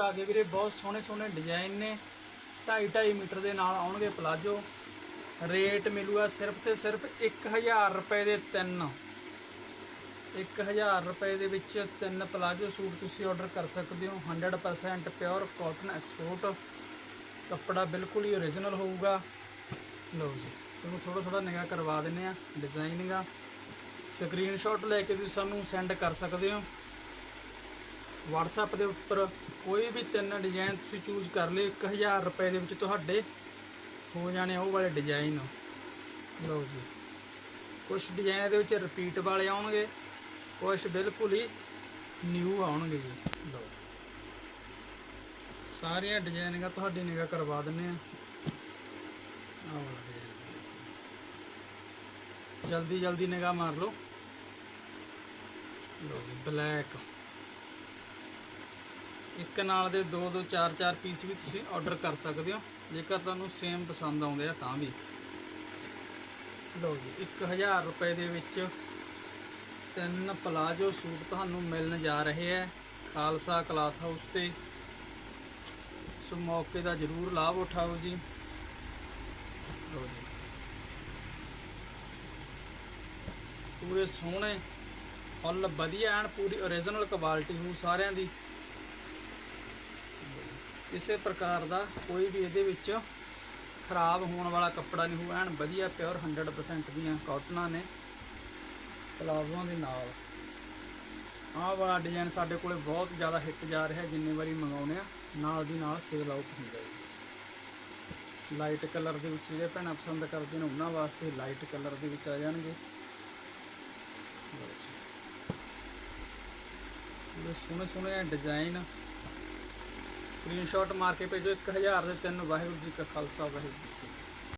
ਆ ਗਏ ਵੀਰੇ, ਬਹੁਤ ਸੋਹਣੇ ਸੋਹਣੇ ਡਿਜ਼ਾਈਨ ਨੇ। 2.5 2.5 ਮੀਟਰ ਦੇ ਨਾਲ ਆਉਣਗੇ ਪਲਾਜੋ ਰੇਟ ਮਿਲੂਗਾ ਸਿਰਫ ਤੇ ਸਿਰਫ 1000 ਰੁਪਏ ਦੇ ਤਿੰਨ। 1000 ਰੁਪਏ ਦੇ ਵਿੱਚ ਤਿੰਨ ਪਲਾਜੋ ਸੂਟ ਤੁਸੀਂ ਆਰਡਰ ਕਰ ਸਕਦੇ ਹੋ। 100% ਪਿਓਰ ਕਾਟਨ ਐਕਸਪੋਰਟ ਕੱਪੜਾ ਬਿਲਕੁਲ ਹੀ ਓਰੀਜਨਲ ਹੋਊਗਾ। ਲਓ ਜੀ ਸਾਨੂੰ ਥੋੜਾ ਥੋੜਾ ਨਿਗਾਹ ਕਰਵਾ ਦਿੰਨੇ ਆ ਡਿਜ਼ਾਈਨਿੰਗ ਆ। ਸਕਰੀਨਸ਼ਾਟ ਲੈ ਕੇ ਤੁਸੀਂ ਸਾਨੂੰ ਸੈਂਡ ਕਰ ਸਕਦੇ ਹੋ। WhatsApp ਦੇ ਉੱਪਰ ਕੋਈ ਵੀ ਤਿੰਨ ਡਿਜ਼ਾਈਨ ਤੁਸੀਂ ਚੂਜ਼ ਕਰ ਲਿਓ 1000 ਰੁਪਏ ਦੇ ਵਿੱਚ ਤੁਹਾਡੇ ਹੋ ਜਾਣੇ ਉਹ ਵਾਲੇ ਡਿਜ਼ਾਈਨ ਲਓ ਜੀ। ਕੁਝ ਡਿਜ਼ਾਈਨ ਦੇ ਵਿੱਚ ਰਿਪੀਟ ਵਾਲੇ ਆਉਣਗੇ ਕੁਝ ਬਿਲਕੁਲ ਹੀ ਨਿਊ ਆਉਣਗੇ ਜੀ। ਲਓ। ਸਾਰੀਆਂ ਡਿਜ਼ਾਈਨਿੰਗਾਂ ਤੁਹਾਡੀ ਨਿਗਾਹ ਕਰਵਾ ਦਿੰਨੇ ਆ। ਆਹ ਜਲਦੀ ਜਲਦੀ ਨਿਗਾਹ ਮਾਰ ਲਓ। ਲਓ ਜੀ ਬਲੈਕ ਇੱਕ ਨਾਲ ਦੇ ਦੋ ਦੋ, ਚਾਰ ਚਾਰ ਪੀਸ ਵੀ ਤੁਸੀਂ ਆਰਡਰ ਕਰ ਸਕਦੇ ਹੋ। ਜੇਕਰ ਤੁਹਾਨੂੰ ਸੇਮ ਪਸੰਦ ਆਉਂਦੇ ਆ ਤਾਂ ਵੀ। ਲਓ ਜੀ 1000 ਰੁਪਏ ਦੇ ਵਿੱਚ ਤਿੰਨ ਪਲਾਜੋ ਸੂਟ ਤੁਹਾਨੂੰ ਮਿਲਣ ਜਾ ਰਹੇ ਹੈ ਖਾਲਸਾ ਕਲਾਥ ਹਾਊਸ ਤੇ। ਸੋ ਮੌਕੇ ਦਾ ਜ਼ਰੂਰ ਲਾਭ ਉਠਾਓ ਜੀ। ਲਓ ਜੀ। ਪੂਰੇ ਸੋਹਣੇ, ਫੁੱਲ ਵਧੀਆ ਐਨ, ਪੂਰੀ ਓਰੀਜਨਲ ਕੁਆਲਿਟੀ ਨੂੰ ਸਾਰਿਆਂ ਦੀ। ਕਿਸੇ ਪ੍ਰਕਾਰ ਦਾ ਕੋਈ ਵੀ ਇਹਦੇ ਵਿੱਚ ਖਰਾਬ ਹੋਣ ਵਾਲਾ ਕੱਪੜਾ ਨਹੀਂ ਹੋਊ, ਐਨ ਵਧੀਆ ਪਿਓਰ 100% ਦੀਆਂ ਕਾਟਨਾਂ ਨੇ ਪਲਾਜ਼ੋਆਂ ਦੇ ਨਾਲ। ਆਹ ਵਾਲਾ ਡਿਜ਼ਾਈਨ ਸਾਡੇ ਕੋਲੇ ਬਹੁਤ ਜ਼ਿਆਦਾ ਹਿੱਟ ਜਾ ਰਿਹਾ, ਜਿੰਨੇ ਵਾਰੀ ਮੰਗਾਉਨੇ ਆ, ਨਾਲ ਦੀ ਨਾਲ ਸੇਲ ਆਊਟ ਹੁੰਦਾ ਹੈ ਲਾਈਟ ਕਲਰ ਦੇ ਵਿੱਚ ਜਿਹੜੇ ਭੈਣਾਂ ਪਸੰਦ ਕਰਦੇ ਨੇ, ਉਹਨਾਂ ਵਾਸਤੇ ਲਾਈਟ ਕਲਰ ਦੇ ਵਿੱਚ ਆ ਜਾਣਗੇ। ਲਓ ਸੋਹਣੇ ਸੋਹਣੇ ਡਿਜ਼ਾਈਨ ਸਕਰੀਨਸ਼ਾਟ ਮਾਰ ਕੇ ਭੇਜੋ 1000 ਦੇ ਤਿੰਨ ਵਾਹਿਗੁਰੂ ਜੀ ਕਾ ਖਾਲਸਾ ਵਾਹਿਗੁਰੂ ਜੀ